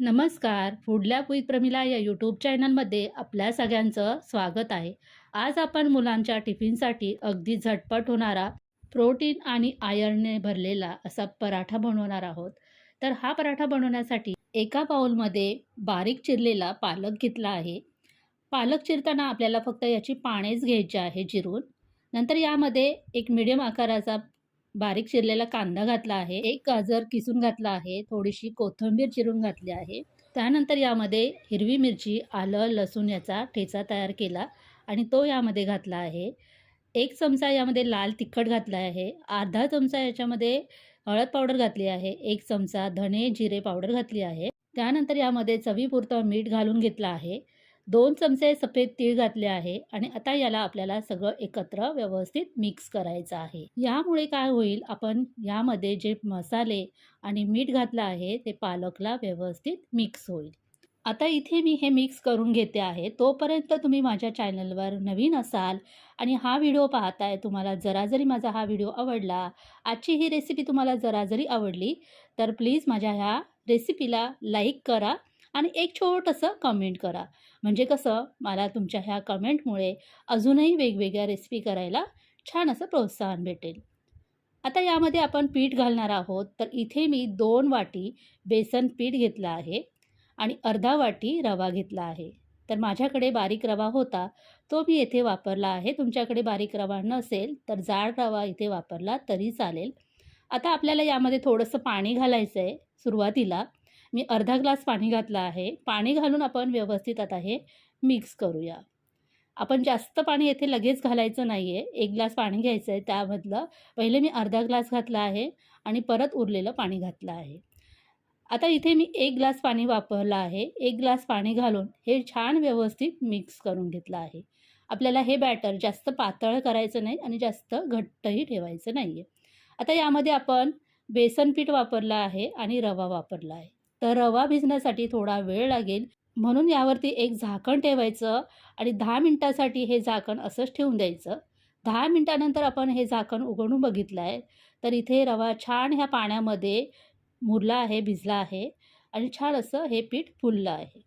नमस्कार. फुडल्या विथ प्रमिला या यूट्यूब चॅनलमध्ये आपल्या सगळ्यांचं स्वागत आहे. आज आपण मुलांच्या टिफिनसाठी अगदी झटपट होणारा प्रोटीन आणि आयर्नने भरलेला असा पराठा बनवणार आहोत. तर हा पराठा बनवण्यासाठी एका बाऊलमध्ये बारीक चिरलेला पालक घेतला आहे. पालक चिरताना आपल्याला फक्त याची पानेच घ्यायची आहे चिरून नंतर यामध्ये एक मिडियम आकाराचा बारीक चिरलेला कांदा घातला आहे. एक गाजर किसून घातला आहे. थोडीशी कोथिंबीर चिरून घातली आहे. त्यानंतर यामध्ये हिरवी मिरची आलं लसूण याचा ठेचा तयार केला आणि तो यामध्ये घातला आहे. एक चमचा यामध्ये लाल तिखट घातला आहे. अर्धा चमचा याच्यामध्ये हळद पावडर घातली आहे. एक चमचा धणे जिरे पावडर घातली आहे. त्यानंतर यामध्ये चवीपुरतं मीठ घालून घेतलं आहे. दोन चमचे सफेद तीळ घातले आहे आणि आता याला आपल्याला सगळं एकत्र व्यवस्थित मिक्स करायचं आहे. यामुळे काय होईल? आपण यामध्ये जे मसाले आणि मीठ घातलं आहे ते पालकला व्यवस्थित मिक्स होईल. आता इथे मी हे मिक्स करून घेते आहे. तोपर्यंत तुम्ही माझ्या चॅनलवर नवीन असाल आणि हा व्हिडिओ पाहताय तुम्हाला जरा जरी माझा हा व्हिडिओ आवडला आजची ही रेसिपी तुम्हाला जरा जरी आवडली तर प्लीज माझ्या ह्या रेसिपीला लाईक करा आणि एक छोटंसं कमेंट करा. म्हणजे कसं मला तुमच्या ह्या कमेंटमुळे अजूनही वेगवेगळ्या रेसिपी करायला छान असं प्रोत्साहन भेटेल. आता यामध्ये आपण पीठ घालणार आहोत. तर इथे मी दोन वाटी बेसन पीठ घेतलं आहे आणि अर्धा वाटी रवा घेतला आहे. तर माझ्याकडे बारीक रवा होता तो मी येथे वापरला आहे. तुमच्याकडे बारीक रवा नसेल तर जाड रवा इथे वापरला तरी चालेल. आता आपल्याला यामध्ये थोडंसं पाणी घालायचं आहे सुरुवातीला. मी अर्धा ग्लास पाणी घातलं आहे. पाणी घालून आपण व्यवस्थित आता हे मिक्स करूया. आपण जास्त पाणी येथे लगेच घालायचं नाही आहे एक ग्लास पाणी घ्यायचं आहे त्यामधलं. पहिले मी अर्धा ग्लास घातला आहे आणि परत उरलेलं पाणी घातलं आहे. आता इथे मी एक ग्लास पाणी वापरलं आहे. एक ग्लास पाणी घालून हे छान व्यवस्थित मिक्स करून घेतलं आहे. आपल्याला हे बॅटर जास्त पातळ करायचं नाही आणि जास्त घट्टही ठेवायचं नाही आहे आता यामध्ये आपण बेसन पीठ वापरलं आहे आणि रवा वापरला आहे. तर रवा भिजण्यासाठी थोडा वेळ लागेल. म्हणून यावरती एक झाकण ठेवायचं आणि दहा मिनटासाठी हे झाकण असंच ठेवून द्यायचं. दहा मिनटानंतर आपण हे झाकण उघडून बघितलं आहे तर इथे रवा छान ह्या पाण्यामध्ये मुरला आहे भिजला आहे आणि छान असं हे पीठ फुललं आहे.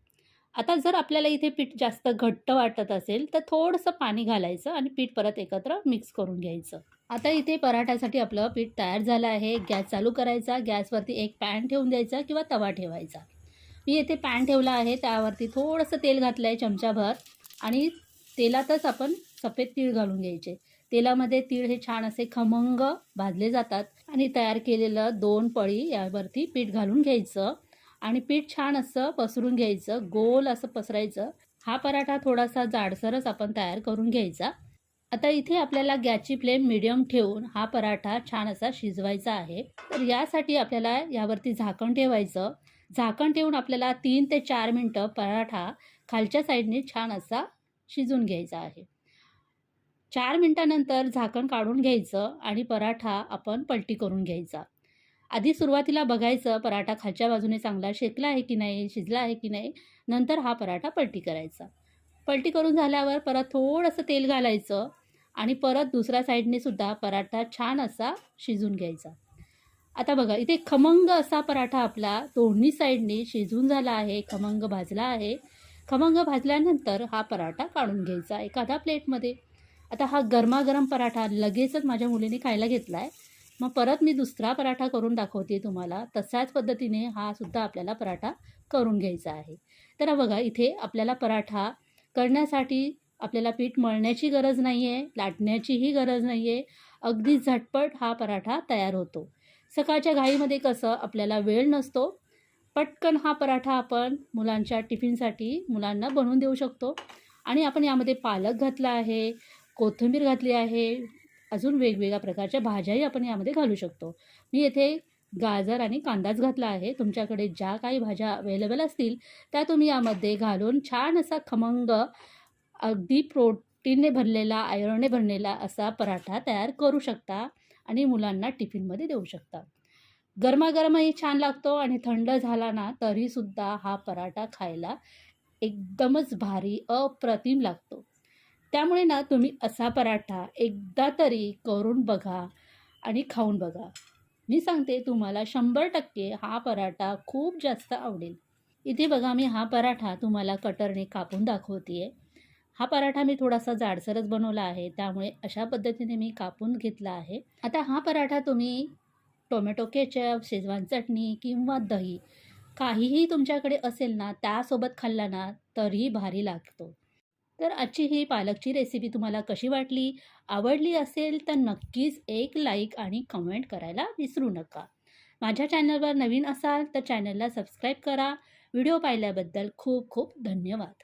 आता जर आपल्याला इथे पीठ जास्त घट्ट वाटत असेल तर थोडंसं पाणी घालायचं आणि पीठ परत एकत्र मिक्स करून घ्यायचं. आता इथे पराठ्यासाठी आपलं पीठ तयार झालं आहे. गॅस चालू करायचा. गॅसवरती एक पॅन ठेवून द्यायचा किंवा तवा ठेवायचा. मी येथे पॅन ठेवला आहे. त्यावरती थोडंसं तेल घातलं आहे चमचाभर आणि तेलातच आपण सफेद तीळ घालून घ्यायचे. तेलामध्ये तीळ हे छान असे खमंग भाजले जातात आणि तयार केलेलं दोन पळी यावरती पीठ घालून घ्यायचं आणि पीठ छान असं पसरून घ्यायचं. गोल असं पसरायचं. हा पराठा थोडासा जाडसरच आपण तयार करून घ्यायचा. आता इथे आपल्याला गॅसची फ्लेम मिडियम ठेवून हा पराठा छान असा शिजवायचा आहे. तर यासाठी आपल्याला यावरती झाकण ठेवायचं. झाकण ठेवून आपल्याला तीन ते चार मिनटं पराठा खालच्या साईडने छान असा शिजून घ्यायचा आहे. चार मिनटानंतर झाकण काढून घ्यायचं आणि पराठा आपण पलटी करून घ्यायचा. आधी सुरुवातीला बघायचं पराठा खालच्या बाजूने चांगला शेकला आहे की नाही शिजला आहे की नाही नंतर हा पराठा पलटी करायचा. पलटी करून झाल्यावर परत थोडंसं तेल घालायचं. आणि परत दुसऱ्या साईडने सुद्धा पराठा छान असा शिजून घ्यायचा. आता बघा इथे खमंग असा पराठा आपला दोन्ही साईडने शिजून झाला आहे खमंग भाजला आहे. खमंग भाजल्यानंतर हा पराठा काढून घ्यायचा एखादा प्लेटमध्ये. आता हा गरमागरम पराठा लगेचच माझ्या मुलीने खायला घेतला आहे मग परत मी दुसरा पराठा करून दाखवते तुम्हाला. तशाच पद्धतीने हा सुद्धा आपल्याला पराठा करून घ्यायचा आहे. तर बघा इथे आपल्याला पराठा करण्यासाठी आपल्याला पीठ मळण्याची गरज नाही आहे लाटण्याचीही गरज नाही आहे अगदी झटपट हा पराठा तयार होतो. सकाळच्या घाईमध्ये कसं आपल्याला वेळ नसतो पटकन हा पराठा आपण मुलांच्या टिफिनसाठी मुलांना बनवून देऊ शकतो. आणि आपण यामध्ये पालक घातला आहे कोथिंबीर घातली आहे अजून वेगवेगळ्या प्रकारच्या भाज्याही आपण यामध्ये घालू शकतो. मी येथे गाजर आणि कांदाच घातला आहे. तुमच्याकडे ज्या काही भाज्या अवेलेबल असतील त्या तुम्ही यामध्ये घालून छान असा खमंग अगदी प्रोटीनने भरलेला आयरनने भरलेला असा पराठा तयार करू शकता आणि मुलांना टिफिनमध्ये देऊ शकता. गरमागरमही छान लागतो आणि थंड झाला ना तरीसुद्धा हा पराठा खायला एकदमच भारी अप्रतिम लागतो. त्यामुळे ना तुम्ही असा पराठा एकदा तरी करून बघा आणि खाऊन बघा. मी सांगते तुम्हाला शंभर टक्के हा पराठा खूप जास्त आवडेल. इथे बघा मी हा पराठा तुम्हाला कटरने कापून दाखवते आहे हा पराठा मी थोडासा जाडसरच बनवला आहे त्यामुळे अशा पद्धतीने मी कापून घेतला आहे. आता हा पराठा तुम्ही टोमॅटो केचप शेजवान चटणी किंवा दही काहीही तुमच्याकडे असेल ना त्यासोबत खाल्ला ना तरीही भारी लागतो. तर आजची ही पालकची रेसिपी तुम्हाला कशी वाटली आवडली असेल तर नक्कीच एक लाईक आणि कमेंट करायला विसरू नका. माझ्या चॅनलवर नवीन असाल तर चॅनलला सबस्क्राईब करा. व्हिडिओ पाहिल्याबद्दल खूप खूप धन्यवाद.